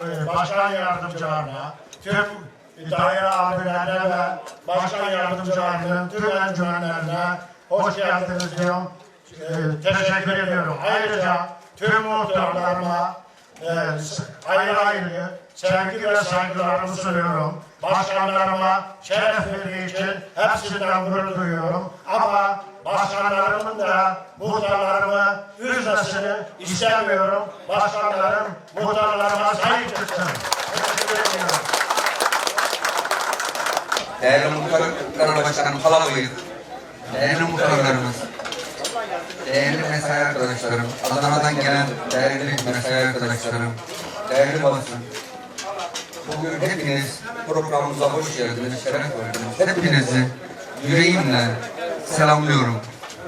Ee, başkan yardımcılarına, tüm daire amirlerine ve başkan yardımcılarının tüm encümenlerine hoş geldiniz diyorum. Ee, teşekkür ediyorum. Ayrıca tüm muhtarlarıma e, ayrı ayrı sevgi ve saygılarımı sunuyorum. Başkanlarıma şeref verdiği için hepsinden gurur duyuyorum. Ama başkanlarımın da muhtarlarımı üzmesini istemiyorum. Başkanlarım muhtarlarıma sahip çıksın. Değerli muhtarlar başkanım Kalabayık, değerli muhtarlarımız, değerli mesai arkadaşlarım, Adana'dan gelen değerli mesai arkadaşlarım, değerli basın. Bugün hepiniz programımıza hoş geldiniz, şeref verdiniz. Hepinizi yüreğimle selamlıyorum.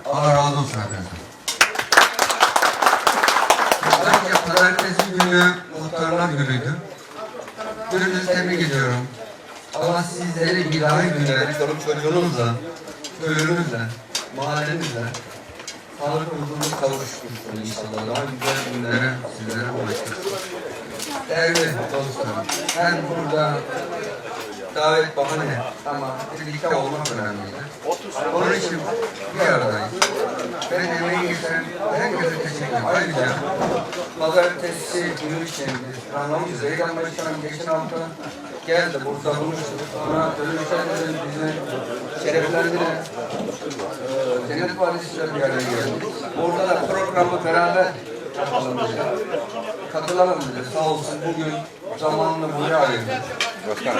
Allah razı olsun hepinizden. Özellikle pazartesi günü muhtarlar günüydü. Gününüzü tebrik ediyorum. Allah sizleri daha günleri çoluk çocuğunuzla, köylünüzle, mahallenizle sağlık huzurlu kavuştursun inşallah. Daha güzel günlere sizlere ulaştırsın. Değerli dostlarım, ben burada davet bahane ama birlikte olmak önemliydi. Onun için bir aradayız. Ben emeği geçen herkese teşekkür ederim. Ayrıca pazartesi günü için planlamışız. Zeydan Başkanım geçen hafta geldi burada buluştuk. Sonra dönüşte de bizi şereflendiren e, Cennet Partisi'yle bir araya geldik. Burada da programı beraber yapalım dedi. Sağ olsun bugün zamanını buraya ayırdı.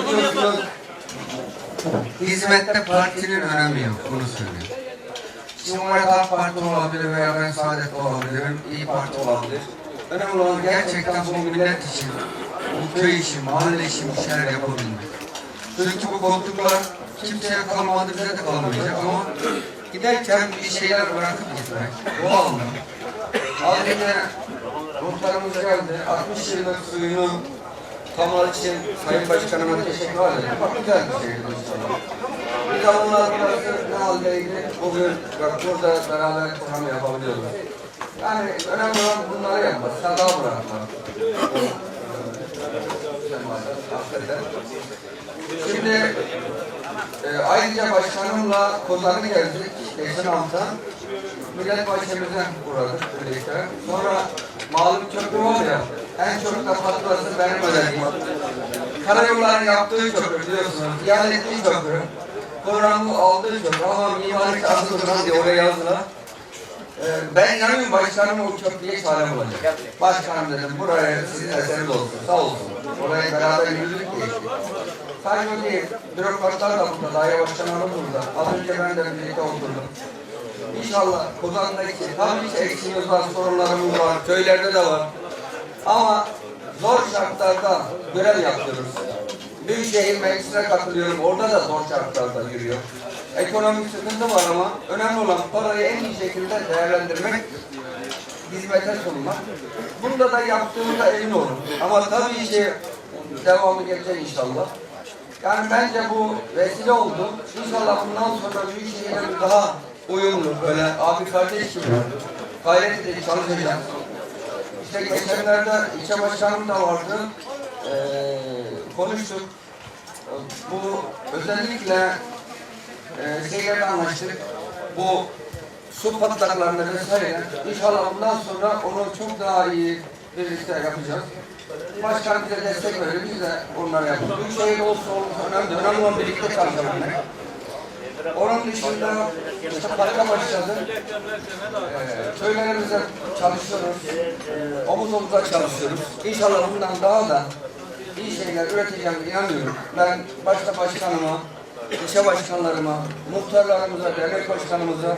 Biliyorsunuz hizmette partinin önemi yok. Bunu söyleyeyim. Cumhuriyet Halk Parti olabilir veya ben Saadet olabilirim, İyi Parti olabilir. Önemli olan gerçekten bu millet için, bu köy için, mahalle için bir şeyler yapabilmek. Çünkü bu koltuklar kimseye kalmadı, bize de kalmayacak ama giderken bir şeyler bırakıp gitmek. Mı? Az önce muhtarımız geldi, 60 yıllık suyunu Kamal için Sayın Başkanıma teşekkür ederim. Bak güzel bir inşallah. Bir de onlar ne haldeydi? Bugün bak burada beraber program yapabiliyoruz. Yani önemli olan bunları yapmak, sadaka bırakmak. Şimdi e, ayrıca başkanımla Kozan'a geldik. Geçen hafta. Millet bahçemize uğradık birlikte. Sonra malum köprü var ya, en çok da faturası benim ödediğim. Karayolların yaptığı köprü biliyorsunuz, iade ettiği köprü. Programı aldığı köprü ama mimari kazıklar diye oraya yazdılar. Ee, ben inanıyorum başkanım o köprüye çare bulacak. Başkanım dedim buraya sizin eseriniz olsun, sağ olsun. Oraya beraber yürüdük geçtik. Sadece o değil, bürokratlar da burada, daire başkanları burada. Az önce ben de birlikte oturdum. İnşallah Kozan'daki tabii ki eksiğimiz var, sorunlarımız var, köylerde de var. Ama zor şartlarda görev yapıyoruz. Büyükşehir Meclisi'ne katılıyorum, orada da zor şartlarda yürüyor. Ekonomik sıkıntı var ama önemli olan parayı en iyi şekilde değerlendirmek, hizmete sunmak. Bunda da yaptığımda emin olun. Ama tabii ki devamı gelecek inşallah. Yani bence bu vesile oldu. İnşallah bundan sonra Büyükşehir'e daha uyumlu, böyle abi kardeş gibi gayret edip çalışacağız. İşte geçenlerde ilçe başkanım da vardı. Ee, konuştuk. Bu özellikle e, şeylerle anlaştık. Bu su patlaklarında vesaire. İnşallah bundan sonra onu çok daha iyi birlikte yapacağız. Başkan bize destek veriyor, biz de onları yapıyoruz. Büyükşehir olsa olsa önemli, önemli olan birlikte çalışabilmek. Onun dışında işte parka başladı. Ee, köylerimize çalışıyoruz. Omuz omuza çalışıyoruz. İnşallah bundan daha da iyi şeyler üreteceğime inanıyorum. Ben başta başkanıma, ilçe başkanlarıma, muhtarlarımıza, dernek başkanımıza,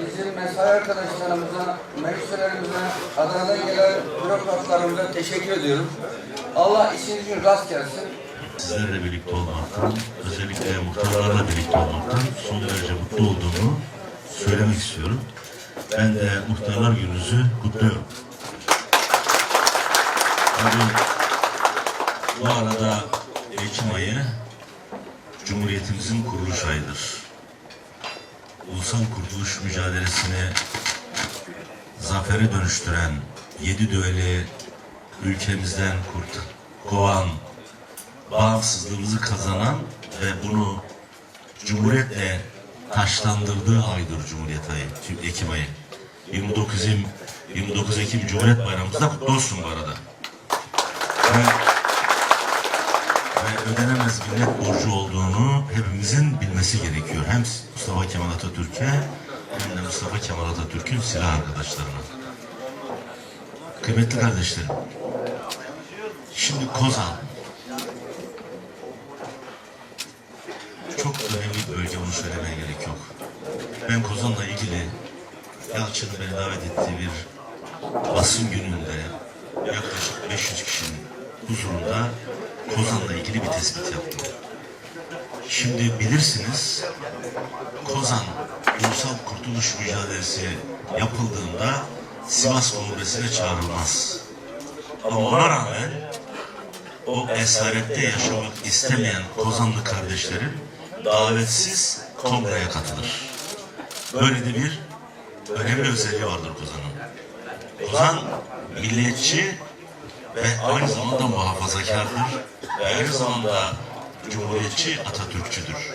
bizim mesai arkadaşlarımıza, meclislerimize, Adana'dan gelen bürokratlarımıza teşekkür ediyorum. Allah işiniz için rast gelsin. Sizlerle birlikte olmaktan, özellikle muhtarlarla birlikte olmaktan son derece mutlu olduğumu söylemek istiyorum. Ben de muhtarlar gününüzü kutluyorum. Tabii bu arada Ekim ayı Cumhuriyetimizin kuruluş ayıdır. Ulusal kurtuluş mücadelesini zafere dönüştüren yedi düeli ülkemizden kurt, kovan, bağımsızlığımızı kazanan ve bunu Cumhuriyetle taşlandırdığı aydır Cumhuriyet ayı, Ekim ayı. 29 Ekim, 29 Ekim Cumhuriyet Bayramımız da kutlu olsun bu arada. Ve, ve ödenemez millet borcu olduğunu hepimizin bilmesi gerekiyor. Hem Mustafa Kemal Atatürk'e hem de Mustafa Kemal Atatürk'ün silah arkadaşlarına. Kıymetli kardeşlerim, şimdi Kozan, çok önemli bir bölge onu söylemeye gerek yok. Ben Kozan'la ilgili Yalçın'ın beni davet ettiği bir basın gününde yaklaşık 500 kişinin huzurunda Kozan'la ilgili bir tespit yaptım. Şimdi bilirsiniz Kozan Ulusal Kurtuluş Mücadelesi yapıldığında Sivas Kongresi'ne çağrılmaz. Ama ona rağmen o esarette yaşamak istemeyen Kozanlı kardeşlerim davetsiz kongreye katılır. Böyle de bir önemli özelliği vardır Kozan'ın. Kozan milliyetçi ve aynı zamanda muhafazakardır ve aynı zamanda cumhuriyetçi Atatürkçüdür.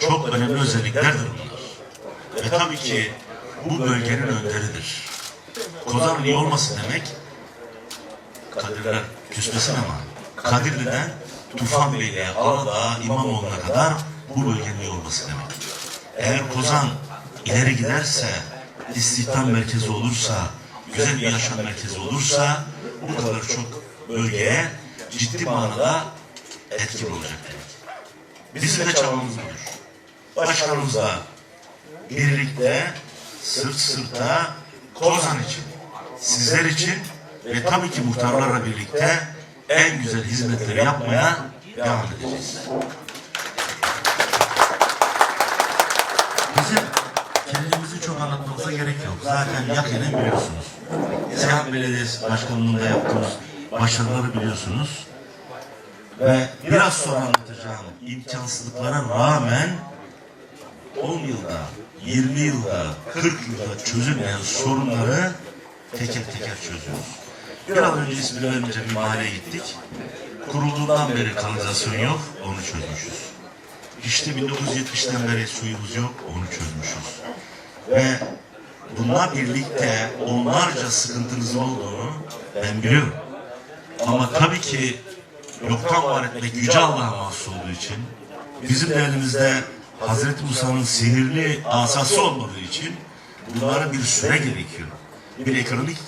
Çok önemli özelliklerdir bunlar. Ve tabii ki bu bölgenin önderidir. Kozan'ın iyi olması demek Kadirler küsmesin ama Kadirli'den Tufan Beyliğe, Aladağ, İmamoğlu'na kadar bu bölgenin iyi olması demek. Eğer Kozan ileri giderse, istihdam merkezi olursa, güzel bir yaşam merkezi olursa bu kadar çok bölgeye ciddi manada etkili olacak demek. Bizim de çabamız budur. Başkanımızla birlikte sırt sırta Kozan için, sizler için ve tabii ki muhtarlarla birlikte en güzel hizmetleri yapmaya devam edeceğiz. Bizim kendimizi çok anlatmamıza gerek yok. Zaten yakinen biliyorsunuz. Seyahat Belediyesi Başkanlığı'nda yaptığımız başarıları biliyorsunuz. Ve biraz sonra anlatacağım imkansızlıklara rağmen 10 yılda, 20 yılda, 40 yılda çözülmeyen sorunları teker teker çözüyoruz. Biraz önce ismini vermeyeceğim bir mahalleye gittik. Kurulduğundan beri kanalizasyon yok, onu çözmüşüz. İşte 1970'ten beri suyumuz yok, onu çözmüşüz. Ve bununla birlikte onlarca sıkıntınızın olduğunu ben biliyorum. Ama tabii ki yoktan var etmek Yüce Allah'a mahsus olduğu için bizim de elimizde Hazreti Musa'nın sinirli asası olmadığı için bunlara bir süre gerekiyor. Bir ekonomik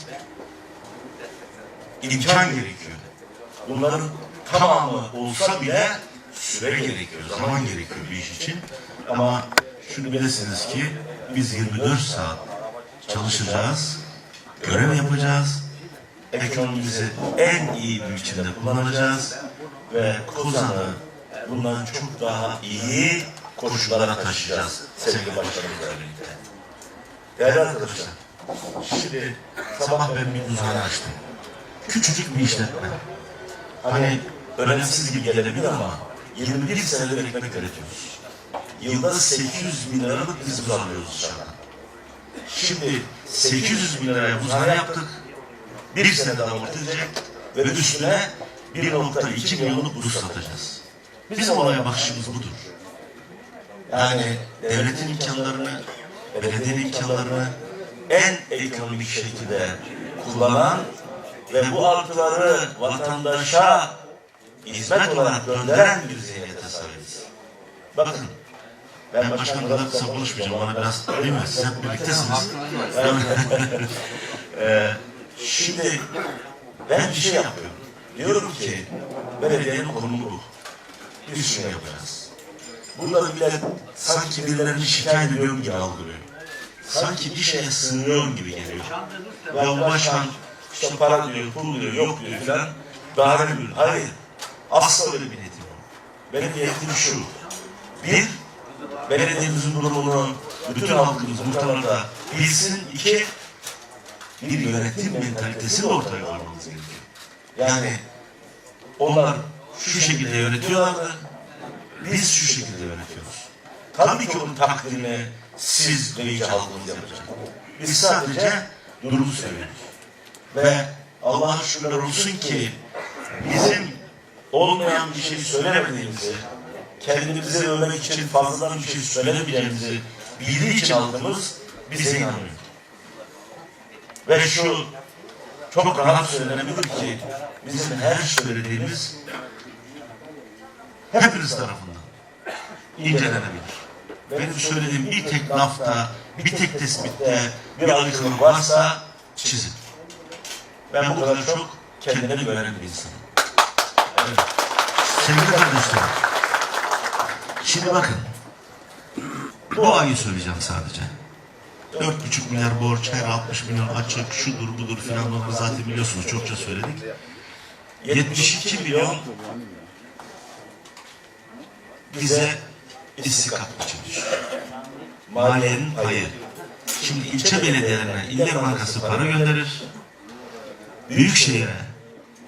imkan gerekiyor. Bunların tamamı olsa bile süre gerekiyor, zaman gerekiyor bir iş için. Ama şunu bilesiniz ki biz 24 saat çalışacağız, görev yapacağız, ekonomimizi en iyi biçimde kullanacağız ve Kozan'ı bundan çok daha iyi koşullara taşıyacağız sevgili başkanımızla birlikte. Değerli arkadaşlar, şimdi sabah ben bir buzhane açtım. Küçücük bir işletme. Hani önemsiz gibi gelebilir ama 21 senedir ekmek üretiyoruz. Yılda 800 bin liralık biz buz alıyoruz dışarıdan. Şimdi 800 bin liraya buzhane yaptık. Bir sene daha amorti edecek ve üstüne 1.2 milyonluk buz satacağız. Bizim olaya bakışımız budur. Yani devletin imkanlarını, belediyenin imkanlarını en ekonomik şekilde kullanan ve bu artıları vatandaşa hizmet olarak gönderen bir zihniyete sahibiz. Bakın, ben başkan kadar kısa konuşmayacağım. Bana biraz değil mi? Siz hep birliktesiniz. Ee, şimdi ben bir şey yapıyorum. Diyorum ki belediyenin konumu bu. Biz şunu yapacağız. Bunları millet sanki birilerini şikayet ediyorum gibi algılıyor. Sanki bir şeye sığınıyorum gibi geliyor. Ve o başkan işte para diyor, pul diyor, yok diyor filan. Daha ne. Hayır. Asla öyle bir niyetim yok. Benim niyetim şu. Bir, belediyemizin durumunu bütün halkımız muhtemelen da bilsin. İki, bir yönetim mentalitesini ortaya koymamız gerekiyor. Yani onlar şu şekilde yönetiyorlardı, biz şu şekilde yönetiyoruz. Tabii ki onun takdirini siz ve iyice halkımız yapacak. Biz sadece durumu söylüyoruz. Ve Allah'a şükürler olsun ki bizim olmayan bir şey söylemediğimizi, kendimizi övmek için fazladan bir şey söylemeyeceğimizi bildiği için halkımız bize inanıyor. Ve şu çok rahat söylenebilir ki bizim her söylediğimiz hepiniz tarafından incelenebilir. Benim söylediğim bir tek lafta, bir tek tespitte bir aykırılık varsa çizin. Ben bu kadar çok kendine güvenen bir insanım. Sevgili kardeşlerim, şimdi bakın, bu ayı söyleyeceğim sadece. 4,5 milyar borç, her 60 milyon açık, şudur budur filan onları zaten biliyorsunuz çokça söyledik. 72 milyon bize istikat biçilmiş. Maliyenin payı. Şimdi ilçe belediyelerine İller Bankası para gönderir. Büyükşehir'e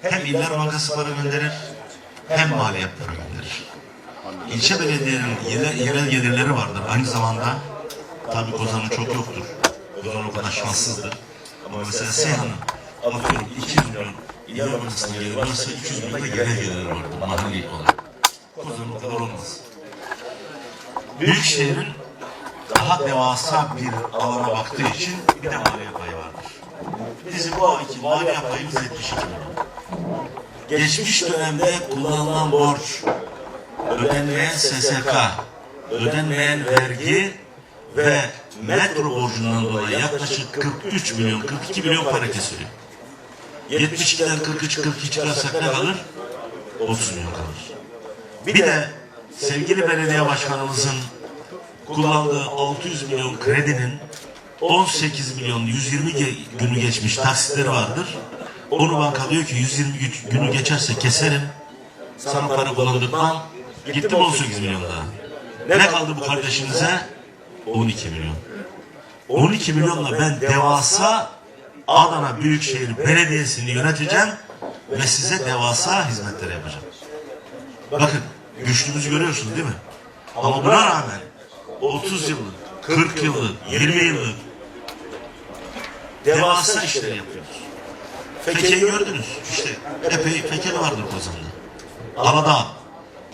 hem İller Bankası para gönderir hem para gönderir. İlçe belediyelerinin yerel, yerel gelirleri vardır. Aynı zamanda tabii Kozan'ın çok yoktur. Kozan o kadar şanssızdır. Ama mesela Seyhan'ın atıyorum 200 milyon İller Bankası'na geliri varsa 200 milyon da yerel gelirleri vardır. Mahalli olarak. Kozan'ın o kadar olmaz. Büyükşehir'in daha devasa bir alana baktığı için bir de maliye payı vardır. Bizim bu ayki maliye payımız 72 milyon. Geçmiş dönemde kullanılan borç, ödenmeyen SSK, ödenmeyen vergi ve metro borcundan dolayı yaklaşık 43 milyon, 42 milyon para kesiliyor. 72'den 43, 42 çıkarsak ne kalır? 30 milyon kalır. Bir de sevgili belediye başkanımızın kullandığı 600 milyon kredinin 18 milyon 120 ge- günü geçmiş taksitleri vardır. Onu banka diyor ki 120 gü- günü geçerse keserim. Sana para kullandırmam. Gitti mi 18 milyon daha. Ne kaldı bu kardeşinize? 12 milyon. 12 milyonla ben devasa Adana Büyükşehir Belediyesi'ni yöneteceğim ve size devasa hizmetler yapacağım. Bakın güçlüğümüzü görüyorsunuz değil mi? Ama buna rağmen 30 yıllık, 40 yıllık, 20 yıllık devasa işler yapıyoruz. Feke'yi gördünüz. İşte epey fekeli vardır Kozan'da. Aladağ.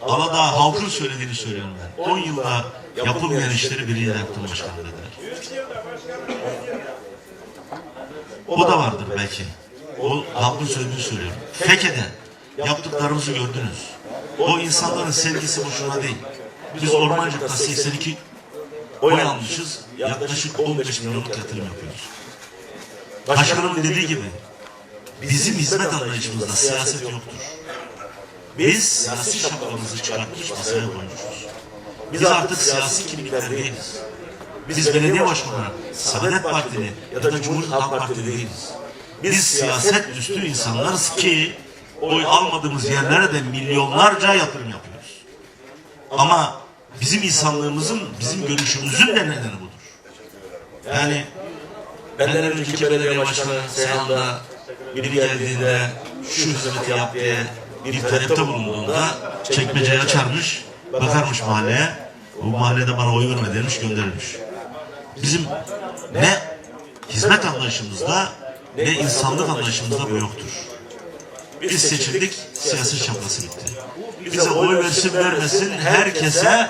Aladağ halkın söylediğini söylüyorum ben. 10 yılda yapılmayan işleri biriyle yaptım başkanım dediler. O da vardır belki. O halkın söylediğini söylüyorum. Feke'de yaptıklarımızı gördünüz. O insanların sevgisi boşuna değil. Biz Ormancık'ta 82 oy almışız. Yaklaşık 15 milyonluk yatırım yapıyoruz. Başkanımın dediği gibi bizim hizmet anlayışımızda siyaset yoktur. Biz siyasi şapkamızı çıkartmış masaya koymuşuz. Biz artık siyasi kimlikler değiliz. Biz belediye başkanı, Saadet Partili ya da Cumhuriyet Halk Partili değiliz. Biz siyaset üstü insanlarız ki oy almadığımız yerlere de milyonlarca yatırım yapıyoruz. Ama bizim insanlığımızın, bizim görüşümüzün de nedeni budur. Yani benden önceki belediye başkanı Seyhan'da biri geldiğinde şu hizmeti yap diye bir talepte bulunduğunda çekmeceyi açarmış, bakarmış mahalleye. Bu mahallede bana oy verme demiş, gönderilmiş. Bizim ne hizmet anlayışımızda ne insanlık anlayışımızda bu yoktur. Biz seçildik, siyasi şapkası bitti. Bize oy versin vermesin herkese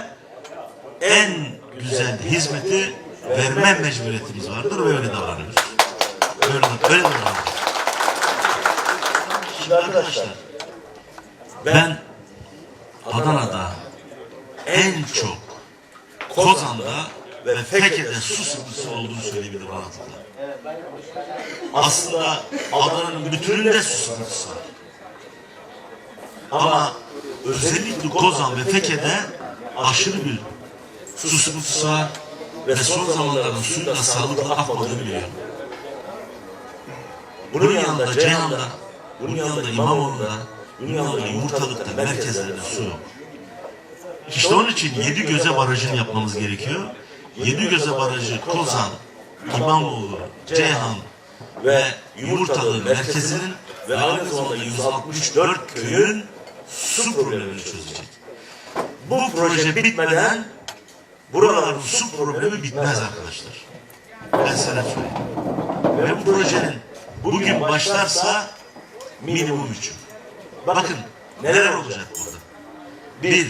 en güzel hizmeti verme mecburiyetimiz vardır ve öyle davranıyoruz. Öyle, öyle davranıyoruz. Şimdi arkadaşlar ben Adana'da en çok Kozan'da ve Feke'de su sıkıntısı olduğunu söyleyebilirim rahatlıkla. Aslında Adana'nın bütününde su sıkıntısı var. Ama özellikle Kozan ve Feke'de aşırı bir su sıkıntısı var ve son zamanlarda suyun da sağlıklı akmadığını biliyorum. Bunun yanında Ceyhan'da, bunun yanında İmamoğlu'nda, bunun yanında Yumurtalık'ta, merkezlerde su yok. İşte onun için yedi göze barajını yapmamız gerekiyor. Yedi göze barajı Kozan, İmamoğlu, Ceyhan ve Yumurtalı merkezinin ve aynı zamanda 164 köyün su problemini çözecek. Bu proje bitmeden buraların su problemi bitmez arkadaşlar. Ben sana söyleyeyim. Ve bu projenin bugün başlarsa Minimum üç yıl. Bakın neler olacak burada. Bir,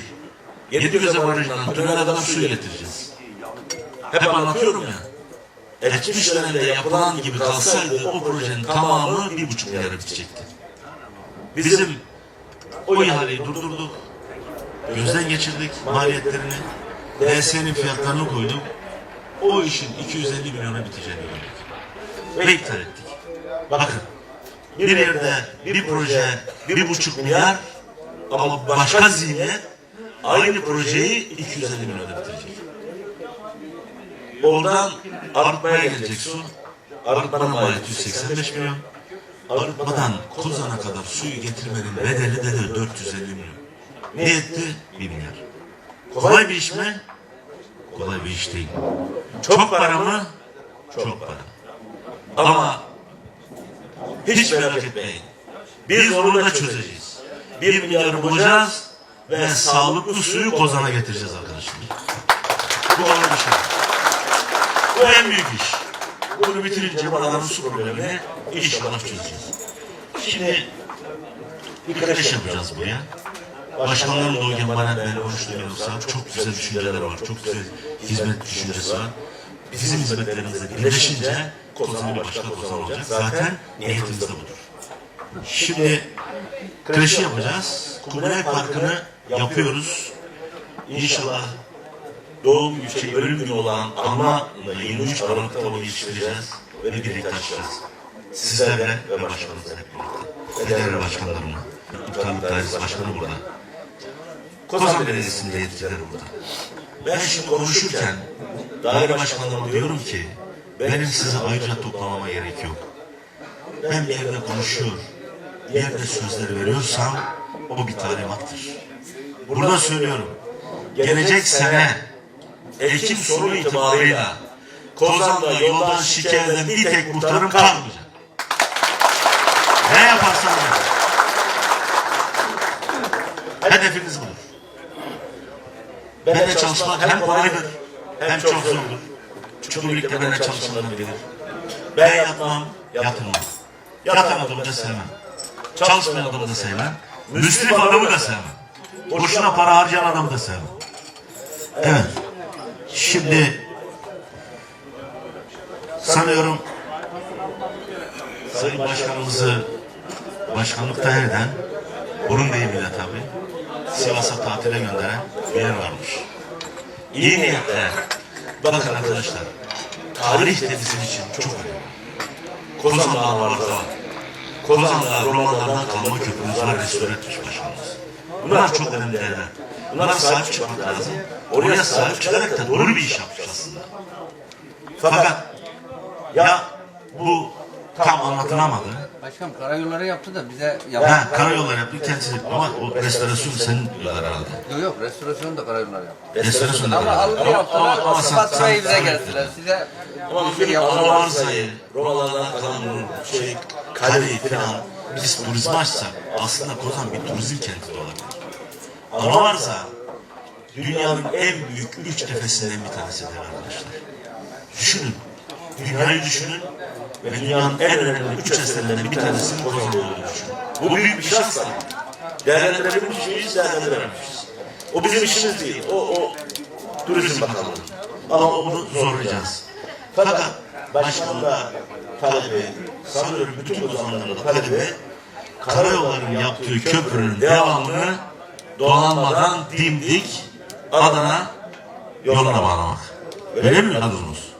Yedigöze Barajı'ndan tünele kadar suyu getireceğiz. Hep anlatıyorum ya. Geçmiş dönemde yapılan gibi kalsaydı o projenin tamamı bir buçuk milyara bitecekti. Bizim o ihaleyi durdurduk. Gözden geçirdik maliyetlerini. DS'nin fiyatlarını koyduk. O işin 250 milyona biteceğini gördük. Ve iptal ettik. Bakın bir yerde bir proje bir buçuk milyar ama başka zihniyet aynı projeyi 250 milyona bitirecek. Oradan arıtmaya gelecek su. Arıtmanın maliyeti 185 milyon. Arıtmadan Kozan'a kadar suyu getirmenin bedeli de, de 450 milyon. Ne etti? 1 milyar. Kolay bir iş mi? Kolay bir iş değil. Çok para mı? Çok para. Ama hiç merak etmeyin. Biz onu da çözeceğiz. 1 milyarı bulacağız ve sağlıklı suyu Kozan'a getireceğiz arkadaşlar. Bu kolay bir şey. Bu en büyük iş. Bunu bitirince buraların su problemini inşallah çözeceğiz. Şimdi bir kreş yapacağız buraya. Başkanlarım da o gün bana ben konuştuğum yoksa çok güzel düşünceler var. Çok güzel hizmet düşüncesi var. Bizim hizmetlerimizle birleşince Kozan bir başka Kozan olacak. Zaten niyetimiz de budur. Şimdi kreşi yapacağız. Kubilay Parkı'nı yapıyoruz. İnşallah doğum şey, ölüm günü olan anma 23 Aralık'ta onu yetiştireceğiz ve birlikte açacağız. Sizlerle ve başkanımızla hep birlikte. Değerli başkanlarımla. İptal Dairesi Başkanı burada. Kozan Belediyesi'nde yetkileri burada. Ben şimdi konuşurken daire başkanlarıma diyorum ki benim size ayrıca toplamama gerek yok. Ben bir yerde konuşuyor, bir yerde sözleri veriyorsam o bir talimattır. Burada söylüyorum. Gelecek sene Ekim sonu itibarıyla Kozan'da yoldan şikayet eden bir tek muhtarım kalmayacak. Ne yaparsan yap. Hedefimiz budur. Benimle çalışmak hem kolaydır hem çok zordur. Çünkü birlikte benimle çalışanlar bilir. Ben yapmam, yatırmam. Yatan adamı da sevmem. Çalışmayan adamı da sevmem. Müsrif adamı da sevmem. Boşuna para harcayan adamı da sevmem. Evet. Şimdi sanıyorum Sayın Başkanımızı başkanlıkta eden burun deyimiyle tabi Sivas'a tatile gönderen bir yer varmış. İyi niyetle bakın arkadaşlar tarih de bizim için çok önemli. Kozan Dağı var da Kozan Dağı romanlardan kalma köprümüz var restore etmiş başkanımız. Bunlar çok önemli değerler. Bunlara sahip çıkmak lazım. Oraya sahip çıkarak da doğru bir iş yapmış aslında. Fakat ya bu tam anlatılamadı. Başkanım karayolları yaptı da bize yaptı. Ha, karayolları yaptı kendisi ama o restorasyon senin diyorlar herhalde. Yok yok restorasyon da karayolları yaptı. Restorasyon da Ama herhalde. algı yaptılar. ama sen- Faturayı sen- bize geldiler. Size Ama bir şey arsayı, Romalardan kalan bu şey, kaleyi falan biz turizme açsak aslında Kozan bir turizm kenti de olabilir. Ana varsa dünyanın en büyük üç tepesinden bir tanesidir arkadaşlar. Düşünün, dünyayı düşünün ve dünyanın en önemli üç eserlerinden bir tanesinin Kozan olduğunu düşünün. Bu büyük bir şans da. Değerlendirebilmiş miyiz, değerlendirememişiz. O bizim işimiz değil, o, o Turizm Bakanlığı. Ama onu zorlayacağız. Fakat başkanın da talebi, sanıyorum bütün kozanların da talebi, karayolların yaptığı köprünün devamını dolanmadan dimdik Adana yoluna bağlamak. Öyle mi kadronuz?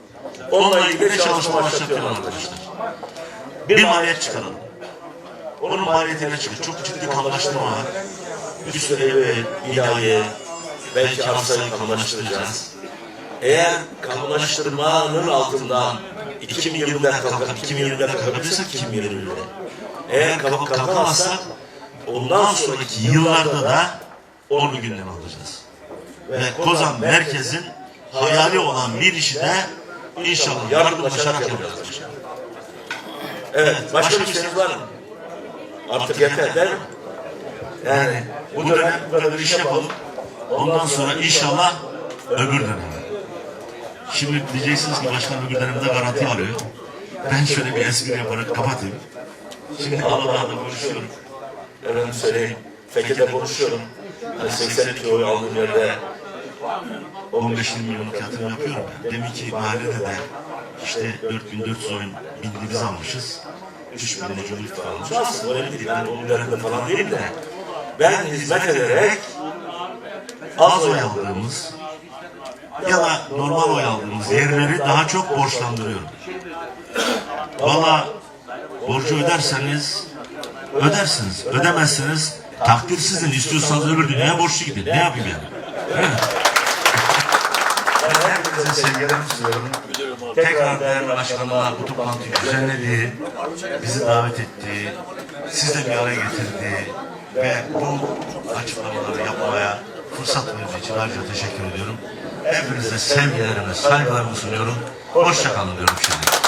Onunla ilgili de çalışma başlatıyorlar arkadaşlar. Bir maliyet çıkaralım. Onun maliyetine çıkıyor. Çok ciddi kamulaştırma var. Bir sürü binayı, belki arsayı kamulaştıracağız. Eğer kamulaştırmanın altından 2020'de kalkıp 2020'de kalkabilirsek 2020'de. Eğer kalk kalkamazsak ondan sonraki yıllarda da onu gündeme alacağız. Ve Kozan merkezin hayali olan bir işi de inşallah yardımlaşarak yapacağız. Evet, başka bir şeyiniz var mı? Artık yeter değil mi? Yani bu dönem bu kadar iş yapalım. Ondan sonra inşallah öbür dönem. Şimdi diyeceksiniz ki başkan öbür dönemde garanti alıyor. Ben şöyle bir espri yaparak kapatayım. Şimdi Allah'la konuşuyorum. Efendim söyleyeyim. Fekir'de konuşuyorum. Hani 82 oy aldığım yerde 15 milyonluk yatırım yapıyorum ya. Demin ki mahallede de işte 4400 oyun bindi biz almışız. 3 bin Cumhur İttifakı almış. Aslında önemli değil. Ben onun üzerinde falan değilim de. Ben hizmet ederek az oy aldığımız ya da normal oy aldığımız yerleri daha çok borçlandırıyorum. Valla borcu öderseniz ödersiniz. Ödemezseniz takdir sizin. İstiyorsanız öbür dünyaya borçlu gidin. Ne yapayım yani? Herkese sevgilerimi sunuyorum. Tekrar değerli başkanıma bu toplantıyı düzenlediği, bizi davet ettiği, sizle bir araya getirdiği ve bu açıklamaları yapmaya fırsat verdiği için ayrıca teşekkür ediyorum. Hepinize sevgilerimi, saygılarımı sunuyorum. Hoşça kalın diyorum şimdi.